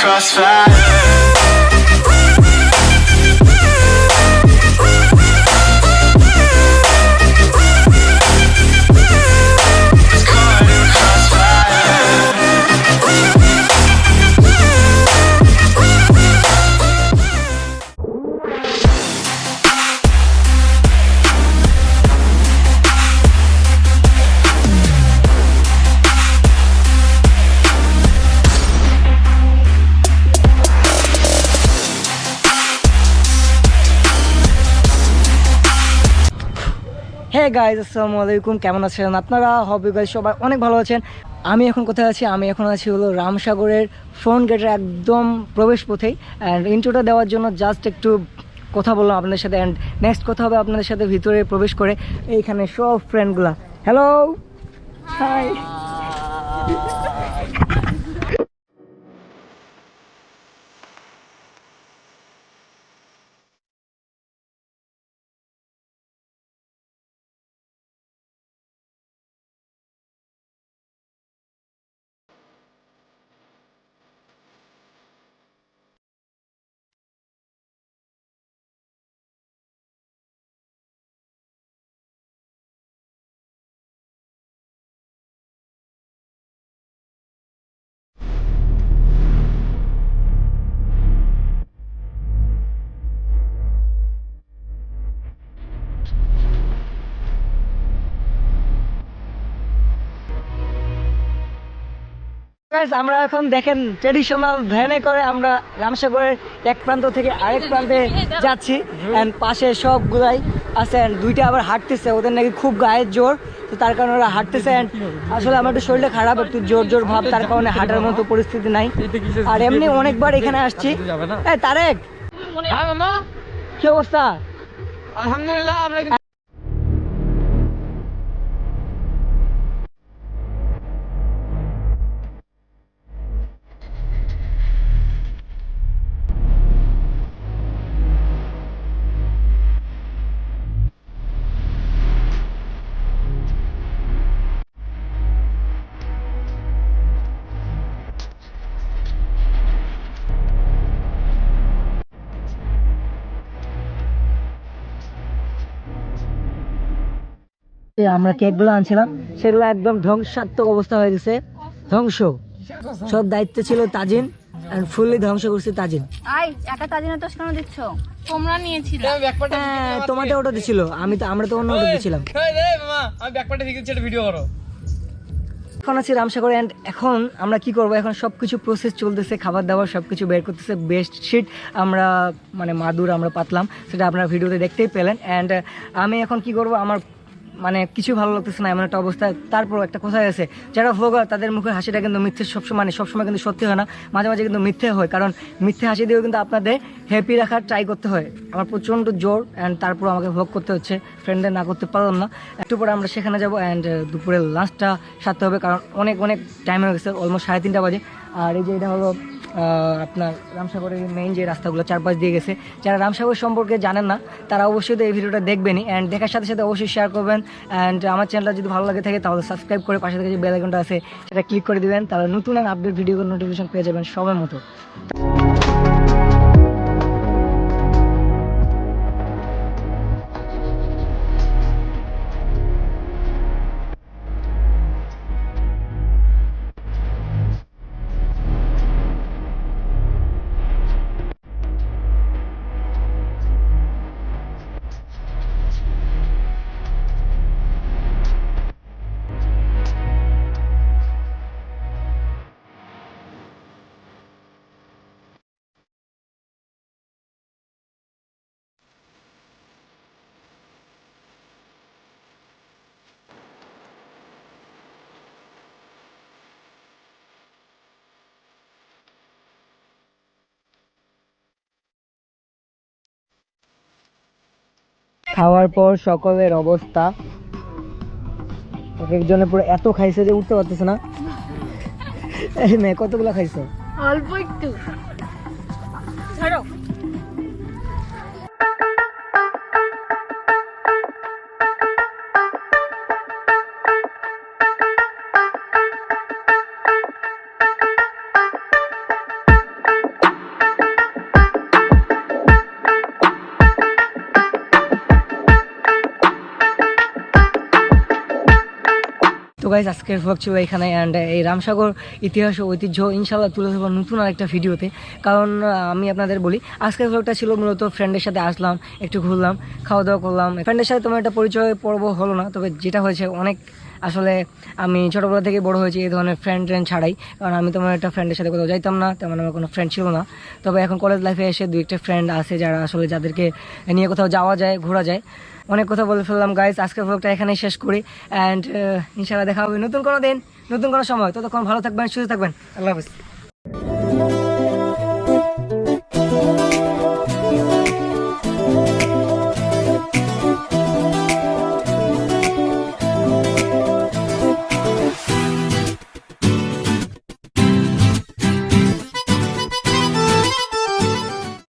crossfire. Hey guys আসসালামু আলাইকুম। কেমন আছেন আপনারা? হবে গাইজ সবাই অনেক ভালো আছেন। আমি এখন কোথায় আছি? আমি এখন আছি হলো রামসাগরের ফ্রন্ট গেটের একদম প্রবেশ পথেই। অ্যান্ড ইন্ট্রোটা দেওয়ার জন্য জাস্ট একটু কথা বললাম আপনাদের সাথে। অ্যান্ড নেক্সট কথা হবে আপনাদের সাথে ভিতরে প্রবেশ করে এইখানে সব ফ্রেন্ডগুলা হ্যালো হাই আমরা এখন দেখেন ট্রেডিশনাল ভ্যানে করে আমরা রামসাগরের এক প্রান্ত থেকে আরেক প্রান্তে যাচ্ছি অ্যান্ড পাশে সবগুলাই আছে and দুইটা আবার হাঁটতেছে। ওদের নাকি খুব গায়ের জোর তো তার কারণে ওরা হাঁটতেছে and আসলে আমার একটু শরীরটা খারাপ একটু জোর জোর ভাব তার কারণে হাঁটার মতো পরিস্থিতি নাই। আর এমনি অনেকবার এখানে আসছি। তারেক! কি অবস্থা? আলহামদুলিল্লাহ আমরা কেকগুলো আনছিলাম। সেগুলো একদম ধ্বংসাত্মক অবস্থা হয়ে গেছে। ধ্বংস। সব দায়িত্ব ছিল তাজিন আর ফুললি ধ্বংস করছে তাজিন। আই একা তাজিনা তোষ কেন দিচ্ছ? তোমরা নিয়েছিলে। হ্যাঁ তোমাদের ওটা দিছিল। আমি তো আমরা তো অন্য ওটা দিছিলাম। আমি ভিডিও করো। এখন আছি রামসাগর অ্যান্ড এখন আমরা কি করব? এখন সব কিছু প্রসেস চলতেছে খাবার দাবার সব কিছু বের করতেছে বেস্ট শিট আমরা মানে মাদুর আমরা পাতলাম সেটা আপনারা ভিডিওতে দেখতেই পেলেন। অ্যান্ড আমি এখন কি করব? আমার মানে কিছু ভালো লাগতেছে না, এমন একটা অবস্থা। তারপর একটা কোথায় আছে, যারা ভোগার তাদের মুখে হাসিটা কিন্তু মিথ্যে সবসময় মানে সবসময় কিন্তু সত্যি হয় না। মাঝে মাঝে কিন্তু মিথ্যে হয়, কারণ মিথ্যে হাসি দিয়েও কিন্তু আপনাদের হ্যাপি রাখার ট্রাই করতে হয়। আমার প্রচণ্ড জোর অ্যান্ড তারপর আমাকে ভোগ করতে হচ্ছে। ফ্রেন্ডদের না করতে পারলাম না। একটু পরে আমরা সেখানে যাব অ্যান্ড দুপুরের লাঞ্চটা সারতে হবে, কারণ অনেক অনেক টাইম হয়ে গেছে অলমোস্ট সাড়ে তিনটা বাজে। আর এই যে এটা হলো আপনার রামসাগরের মেইন যে রাস্তাগুলো চারপাশ দিয়ে গেছে, যারা রামসাগর সম্পর্কে জানেন না, তারা অবশ্যই তো এই ভিডিওটা দেখবেনই। অ্যান্ড দেখার সাথে সাথে অবশ্যই শেয়ার করবেন। অ্যান্ড আমার চ্যানেলটা যদি ভালো লাগে থাকে, তাহলে সাবস্ক্রাইব করে পাশে থেকে যে বেল আইকনটা আছে, সেটা ক্লিক করে দিবেন। তাহলে নতুন আপডেট ভিডিও নোটিফিকেশন পেয়ে যাবেন সবার মতো। খাওয়ার পর সকলের অবস্থা। এক একজনে পুরো এত খাইছে যে উঠতে পারতেছে না। এই মেয়ে, কতগুলো খাইছো? অল্প একটু। ধরো। গাইজ আজকের ভ্লগ ছিল এখানে অ্যান্ড এই রামসাগর ইতিহাস ও ঐতিহ্য ইনশাল্লাহ তুলে ধরবো নতুন আরেকটা ভিডিওতে। কারণ আমি আপনাদের বলি, আজকের ভ্লগটা ছিল মূলত ফ্রেন্ডের সাথে আসলাম, একটু ঘুরলাম, খাওয়া দাওয়া করলাম। ফ্রেন্ডের সাথে তোমার একটা পরিচয় পর্ব হলো না, তবে যেটা হয়েছে, অনেক আসলে আমি ছোটোবেলা থেকে বড় হয়েছি এই ধরনের ফ্রেন্ড ট্রেন্ড ছাড়াই। কারণ আমি তোমার একটা ফ্রেন্ডের সাথে কোথাও যাইতাম না, তেমন আমার কোনো ফ্রেন্ড ছিল না। তবে এখন কলেজ লাইফে এসে দু একটা ফ্রেন্ড আছে যারা আসলে যাদেরকে নিয়ে কোথাও যাওয়া যায়, ঘোরা যায়। অনেক কথা বলে ফেললাম গাইজ আজকের ভ্লগটা এখানেই শেষ করি। অ্যান্ড ইনশাআল্লাহ দেখা হবে নতুন কোনো দিন, নতুন কোনো সময়। ততক্ষণ ভালো থাকবেন, সুস্থ থাকবেন। আল্লাহ হাফিজ।